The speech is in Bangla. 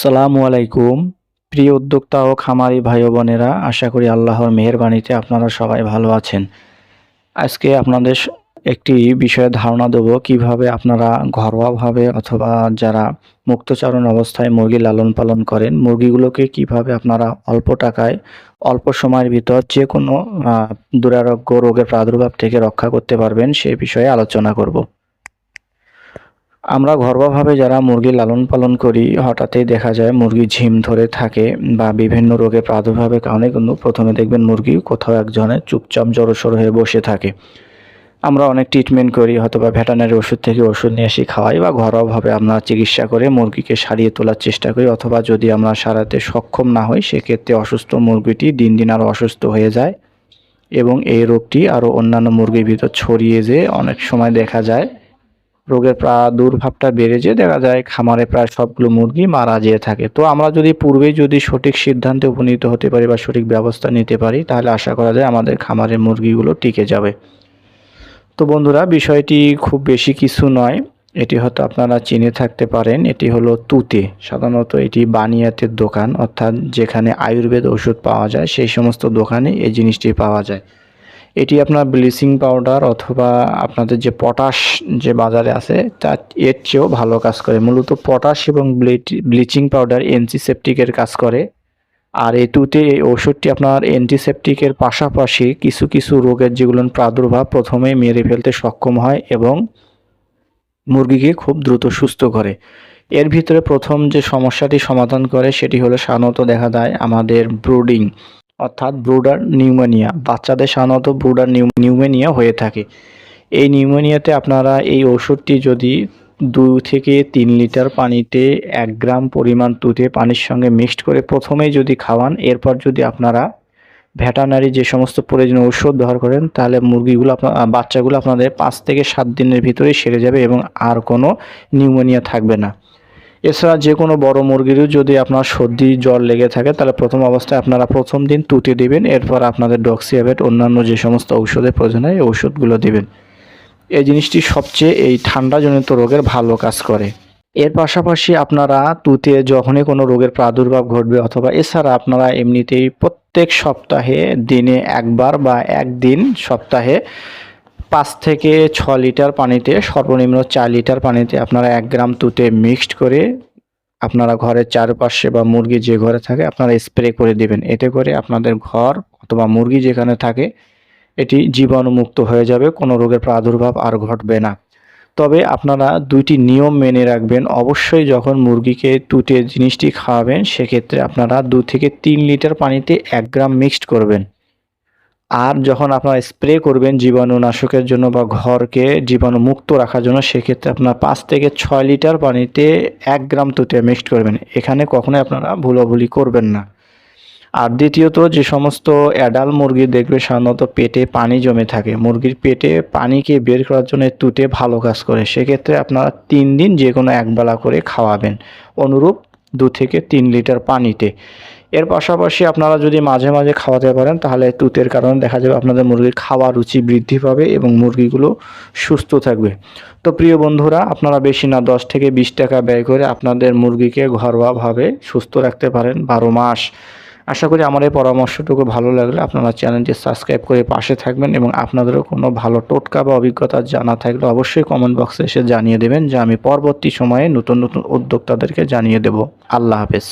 সালামু আলাইকুম। প্রিয় উদ্যোক্তা ও খামারি ভাই বোনেরা আশা করি আল্লাহর মেহেরবানিতে আপনারা সবাই ভালো আছেন। আজকে আপনাদের একটি বিষয়ে ধারণা দেব, কীভাবে আপনারা ঘরোয়াভাবে অথবা যারা মুক্তচারণ অবস্থায় মুরগি লালন পালন করেন, মুরগিগুলোকে কীভাবে আপনারা অল্প টাকায়, অল্প সময়ের ভিতর যে কোনো দুরারোগ্য রোগের প্রাদুর্ভাব থেকে রক্ষা করতে পারবেন সেই বিষয়ে আলোচনা করব। আমরা ঘরোয়াভাবে যারা মুরগি লালন পালন করি, হঠাৎই দেখা যায় মুরগি ঝিম ধরে থাকে বা বিভিন্ন রোগে প্রাদুর্ভাবের কারণে কিন্তু প্রথমে দেখবেন মুরগি কোথাও একজনে চুপচাপ জড়সড় হয়ে বসে থাকে। আমরা অনেক ট্রিটমেন্ট করি হয়তো বা ভেটানারি ওষুধ থেকে ওষুধ নিয়ে এসে খাওয়াই বা ঘরোয়াভাবে আমরা চিকিৎসা করে মুরগিকে সারিয়ে তোলার চেষ্টা করি অথবা যদি আমরা সারাতে সক্ষম না হই, সেক্ষেত্রে অসুস্থ মুরগিটি দিন দিন আরও অসুস্থ হয়ে যায় এবং এই রোগটি আরও অন্যান্য মুরগির ভিতর ছড়িয়ে যেয়ে অনেক সময় দেখা যায় রোগের প্রাদুর্ভাবটা বেড়ে যেয়ে দেখা যায় খামারে প্রায় সবগুলো মুরগি মারা যেয়ে থাকে। তো আমরা যদি পূর্বেই যদি সঠিক সিদ্ধান্তে উপনীত হতে পারি বা সঠিক ব্যবস্থা নিতে পারি, তাহলে আশা করা যায় আমাদের খামারের মুরগিগুলো টিকে যাবে। তো বন্ধুরা, বিষয়টি খুব বেশি কিছু নয়। এটি হয়তো আপনারা চিনে থাকতে পারেন, এটি হলো তুতে। সাধারণত এটি বানিয়াতের দোকান, অর্থাৎ যেখানে আয়ুর্বেদ ওষুধ পাওয়া যায়, সেই সমস্ত দোকানে এই জিনিসটি পাওয়া যায়। এটি আপনার ব্লিচিং পাউডার অথবা আপনাদের যে পটাশ যে বাজারে আছে, তা এর চেয়েও ভালো কাজ করে। মূলত পটাশ এবং ব্লিচিং পাউডার অ্যান্টিসেপটিকের কাজ করে। আর এই তুতে এই ওষুধটি আপনার অ্যান্টিসেপটিকের পাশাপাশি কিছু কিছু রোগের যেগুলো প্রাদুর্ভাব প্রথমেই মেরে ফেলতে সক্ষম হয় এবং মুরগিকে খুব দ্রুত সুস্থ করে। এর ভিতরে প্রথম যে সমস্যাটি সমাধান করে সেটি হলো সাধারণত দেখা যায় আমাদের ব্রুডিং অর্থাৎ ব্রুডার নিউমোনিয়া। বাচ্চাদের সাধারণত ব্রুডার নিউমোনিয়া হয়ে থাকে। এই নিউমোনিয়াতে আপনারা এই ওষুধটি যদি দু থেকে তিন লিটার পানিতে এক গ্রাম পরিমাণ তুতে পানির সঙ্গে মিক্সড করে প্রথমেই যদি খাওয়ান, এরপর যদি আপনারা ভেটানারি যে সমস্ত প্রয়োজনীয় ওষুধ ব্যবহার করেন, তাহলে মুরগিগুলো আপনার বাচ্চাগুলো আপনাদের পাঁচ থেকে সাত দিনের ভিতরেই সেরে যাবে এবং আর কোনো নিউমোনিয়া থাকবে না। এছাড়া যে কোনো বড় মুরগিরও যদি আপনার সর্দি, জ্বর লেগে থাকে, তাহলে প্রথম অবস্থায় আপনারা প্রথম দিন তুতে দিবেন। এরপর আপনাদের ডক্সিয়াভেট, অন্যান্য যে সমস্ত ঔষধের প্রয়োজন হয় ওষুধগুলো দিবেন। এই জিনিসটি সবচেয়ে এই ঠান্ডাজনিত রোগের ভালো কাজ করে। এর পাশাপাশি আপনারা তুতে যখনই কোনো রোগের প্রাদুর্ভাব ঘটবে অথবা এছাড়া আপনারা এমনিতেই প্রত্যেক সপ্তাহে দিনে একবার বা একদিন সপ্তাহে পাঁচ থেকে ছ লিটার পানিতে, সর্বনিম্ন চার লিটার পানিতে আপনারা এক গ্রাম তুতে মিক্সড করে আপনারা ঘরের চারপাশে বা মুরগি যে ঘরে থাকে আপনারা স্প্রে করে দিবেন। এতে করে আপনাদের ঘর অথবা মুরগি যেখানে থাকে, এটি জীবাণুমুক্ত হয়ে যাবে, কোনো রোগের প্রাদুর্ভাব আর ঘটবে না। তবে আপনারা দুইটি নিয়ম মেনে রাখবেন। অবশ্যই যখন মুরগিকে তুতে জিনিসটি খাওয়াবেন, সেক্ষেত্রে আপনারা দু থেকে তিন লিটার পানিতে এক গ্রাম মিক্সড করবেন। আর যখন আপনারা স্প্রে করবেন জীবাণুনাশকের জন্য বা ঘরকে জীবাণুমুক্ত রাখার জন্য, সেক্ষেত্রে আপনার পাঁচ থেকে ছয় লিটার পানিতে এক গ্রাম তুতে মিক্সড করবেন। এখানে কখনোই আপনারা ভুলোভুলি করবেন না। আর দ্বিতীয়ত, যে সমস্ত অ্যাডাল মুরগি দেখবে, সাধারণত পেটে পানি জমে থাকে। মুরগির পেটে পানিকে বের করার জন্য তুতে ভালো কাজ করে। সেক্ষেত্রে আপনারা তিন দিন যে কোনো একবেলা করে খাওয়াবেন। অনুরূপ দু থেকে তিন লিটার পানিতে। এর পাশাপাশি আপনারা যদি মাঝে মাঝে খাওয়াতে পারেন, তাহলে তুতের কারণে দেখা যাবে আপনাদের মুরগির খাওয়া রুচি বৃদ্ধি পাবে এবং মুরগিগুলো সুস্থ থাকবে। তো প্রিয় বন্ধুরা, আপনারা বেশি না, দশ থেকে বিশ টাকা ব্যয় করে আপনাদের মুরগিকে ঘরোয়াভাবে সুস্থ রাখতে পারেন বারো মাস। আশা করি আমার এই পরামর্শটুকু ভালো লাগলে আপনারা চ্যানেলটি সাবস্ক্রাইব করে পাশে থাকবেন এবং আপনাদেরও কোনো ভালো টোটকা বা অভিজ্ঞতা জানা থাকলে অবশ্যই কমেন্ট বক্সে এসে জানিয়ে দেবেন, যে আমি পরবর্তী সময়ে নতুন নতুন উদ্যোক্তাদেরকে জানিয়ে দেব। আল্লাহ হাফেজ।